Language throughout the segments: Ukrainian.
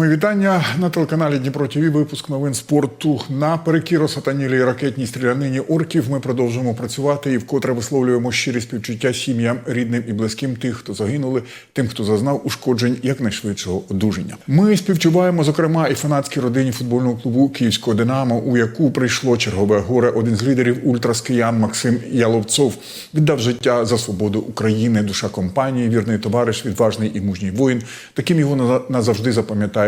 Мої вітання на телеканалі Дніпро ТВ. Випуск новин спорту. Наперекір осатанілій ракетній стрілянині орків ми продовжуємо працювати і вкотре висловлюємо щирі співчуття сім'ям, рідним і близьким тих, хто загинули, тим, хто зазнав ушкоджень якнайшвидшого одужання. Ми співчуваємо, зокрема, і фанатській родині футбольного клубу Київського Динамо, у яку прийшло чергове горе. Один з лідерів ультрас киян Максим Яловцов віддав життя за свободу України. Душа компанії, вірний товариш, відважний і мужній воїн. Таким його наза- назавжди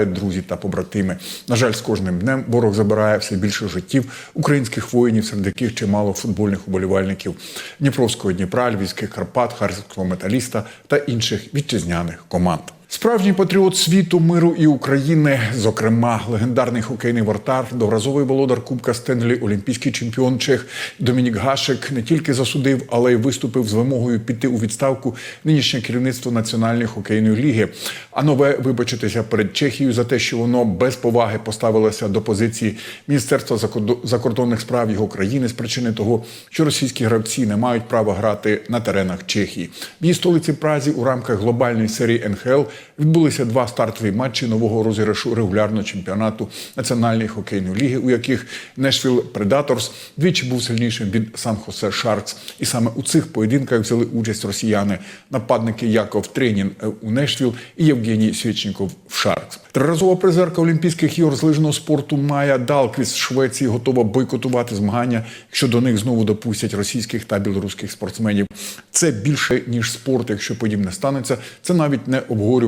запам'ятають друзі та побратими. На жаль, з кожним днем ворог забирає все більше життів українських воїнів, серед яких чимало футбольних уболівальників Дніпровського Дніпра, Львівських Карпат, Харківського металіста та інших вітчизняних команд. Справжній патріот світу, миру і України, зокрема, легендарний хокейний вратар, доразовий володар Кубка Стенлі, олімпійський чемпіон Чех Домінік Гашек не тільки засудив, але й виступив з вимогою піти у відставку нинішнє керівництво Національної хокейної ліги. А нове вибачитися перед Чехією за те, що воно без поваги поставилося до позиції Міністерства закордо- закордонних справ його країни з причини того, що російські гравці не мають права грати на теренах Чехії. В її столиці Празі у рамках глобальної серії НХЛ відбулися два стартові матчі нового розіграшу регулярного чемпіонату Національної хокейної ліги, у яких Нешвіл Предаторс двічі був сильнішим від Сан-Хосе Шаркс. І саме у цих поєдинках взяли участь росіяни, нападники Яков Тренін е, у Нешвіл і Євгеній Свєчніков в Шаркс. Триразова призерка Олімпійських ігор з лижного спорту Майя Далквіс Швеції готова бойкотувати змагання, якщо до них знову допустять російських та білоруських спортсменів. Це більше ніж спорт. Якщо подібне станеться, це навіть не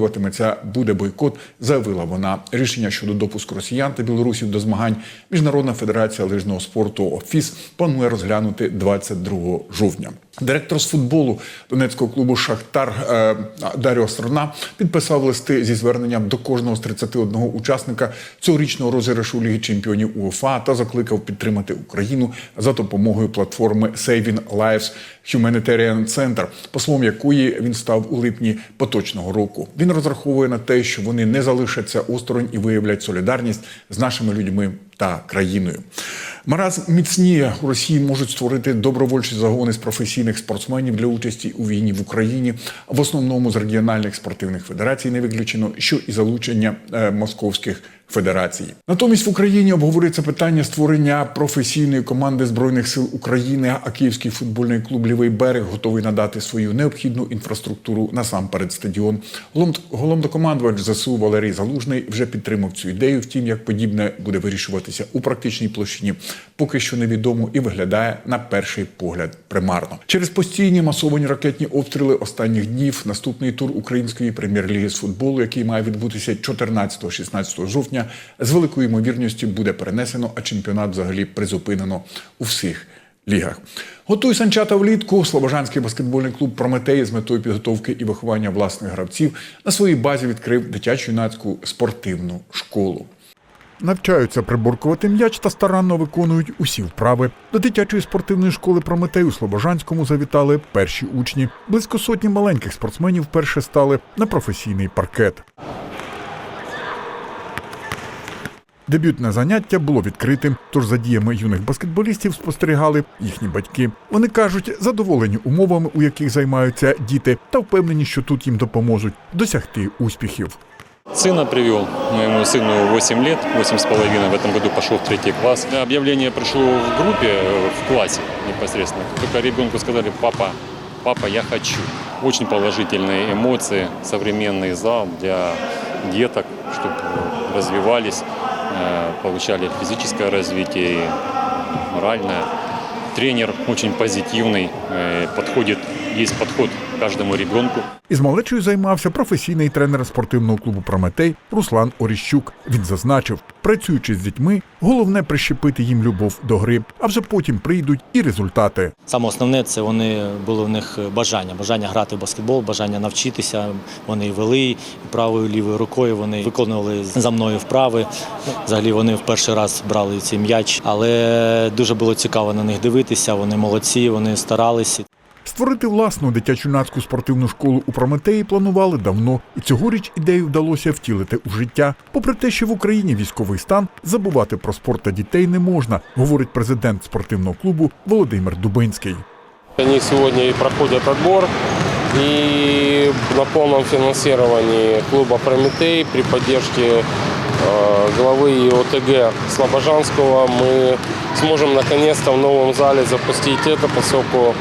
обговорюватиметься. Буде бойкот, заявила вона. Рішення щодо допуску росіян та білорусів до змагань Міжнародна федерація лижного спорту ОФІС планує розглянути 22 жовтня. Директор з футболу Донецького клубу Шахтар е, Даріо Сторона підписав листи зі зверненням до кожного з 31 учасника цьогорічного розіграшу Ліги Чемпіонів УЄФА та закликав підтримати Україну за допомогою платформи Saving Lives Humanitarian Center, послом якої він став у липні поточного року. Він розраховує на те, що вони не залишаться осторонь і виявлять солідарність з нашими людьми та країною. Мараз міцніє у Росії можуть створити добровольчі загони з професійних спортсменів для участі у війні в Україні. В основному з регіональних спортивних федерацій не виключено, що і залучення е, московських федерацій. Натомість в Україні обговорюється питання створення професійної команди збройних сил України. А Київський футбольний клуб Лівий берег готовий надати свою необхідну інфраструктуру насамперед стадіон. Головнокомандувач ЗСУ Валерій Залужний вже підтримав цю ідею. Втім, як подібне буде вирішуватися у практичній площині, поки що невідомо і виглядає на перший погляд примарно. Через постійні масовані ракетні обстріли останніх днів наступний тур української прем'єр-ліги з футболу, який має відбутися 14-16 жовтня, з великою ймовірністю буде перенесено, а чемпіонат взагалі призупинено у всіх лігах. Готуй санчата влітку. Слобожанський баскетбольний клуб Прометей з метою підготовки і виховання власних гравців на своїй базі відкрив дитячу юнацьку спортивну школу. Навчаються приборкувати м'яч та старанно виконують усі вправи. До дитячої спортивної школи Прометей у Слобожанському завітали перші учні. Близько сотні маленьких спортсменів вперше стали на професійний паркет. Дебютне заняття було відкритим, тож за діями юних баскетболістів спостерігали їхні батьки. Вони кажуть, задоволені умовами, у яких займаються діти, та впевнені, що тут їм допоможуть досягти успіхів. Сына привел, моему сыну 8 лет, 8 с половиной, в этом году пошел в третий класс. Объявление пришло в группе, э, в классе непосредственно. Только ребенку сказали, папа, папа, я хочу. Очень положительные эмоции, современный зал для деток, чтобы развивались, э, получали физическое развитие, моральное. Тренер очень позитивный, э, подходит, есть подход к каждому ребенку. Із малечою займався професійний тренер спортивного клубу Прометей Руслан Оріщук. Він зазначив, працюючи з дітьми, головне прищепити їм любов до гри, а вже потім прийдуть і результати. Саме основне це вони було в них бажання, бажання грати в баскетбол, бажання навчитися. Вони вели правою, лівою рукою. Вони виконували за мною вправи. Взагалі вони в перший раз брали цей м'яч, але дуже було цікаво на них дивитися. Вони молодці, вони старалися. Створити власну дитячо-юнацьку спортивну школу у Прометеї планували давно, і цьогоріч ідею вдалося втілити у життя. Попри те, що в Україні військовий стан, забувати про спорт та дітей не можна, говорить президент спортивного клубу Володимир Дубинський. Они сегодня и проходят отбор, и на полном финансировании клуба «Прометей» при поддержке э, главы ОТГ Слобожанского мы сможем наконец-то в новом зале запустить это, поскольку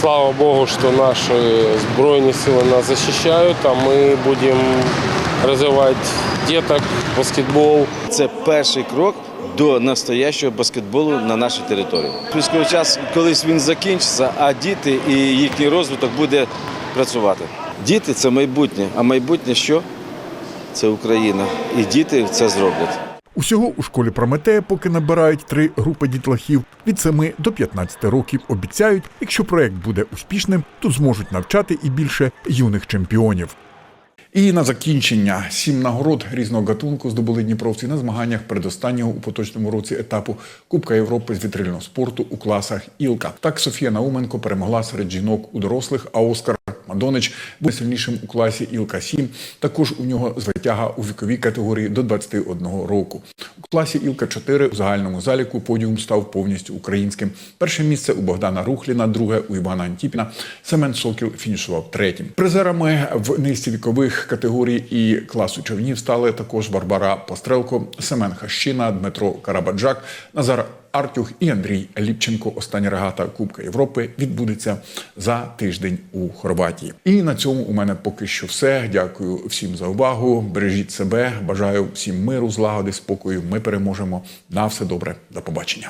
слава богу, что наши сбройные силы нас защищают, а мы будем развивать деток, баскетбол, Це перший крок до настоящого баскетболу на нашій території. Військовий час колись він закінчиться, а діти і їхній розвиток буде працювати. Діти це майбутнє. А майбутнє що? Це Україна. І діти це зроблять. Усього у школі Прометея поки набирають три групи дітлахів від 7 до 15 років. Обіцяють, якщо проект буде успішним, то зможуть навчати і більше юних чемпіонів. І на закінчення сім нагород різного гатунку здобули дніпровці на змаганнях передостаннього у поточному році етапу Кубка Європи з вітрильного спорту у класах Ілка. Так Софія Науменко перемогла серед жінок у дорослих, а Оскар Мадонич був сильнішим у класі Ілка 7. Також у нього звитяга у віковій категорії до 21 року. У класі Ілка 4 у загальному заліку подіум став повністю українським. Перше місце у Богдана Рухліна, друге у Івана Антіпіна. Семен Сокіл фінішував третім. Призерами в низці вікових категорій і класу човнів стали також Барбара Пострелко, Семен Хащина, Дмитро Карабаджак, Назар Артюх і Андрій Ліпченко. Остання регата Кубка Європи відбудеться за тиждень у Хорватії. І на цьому у мене поки що все. Дякую всім за увагу. Бережіть себе. Бажаю всім миру, злагоди, спокою. Ми переможемо. На все добре. До побачення.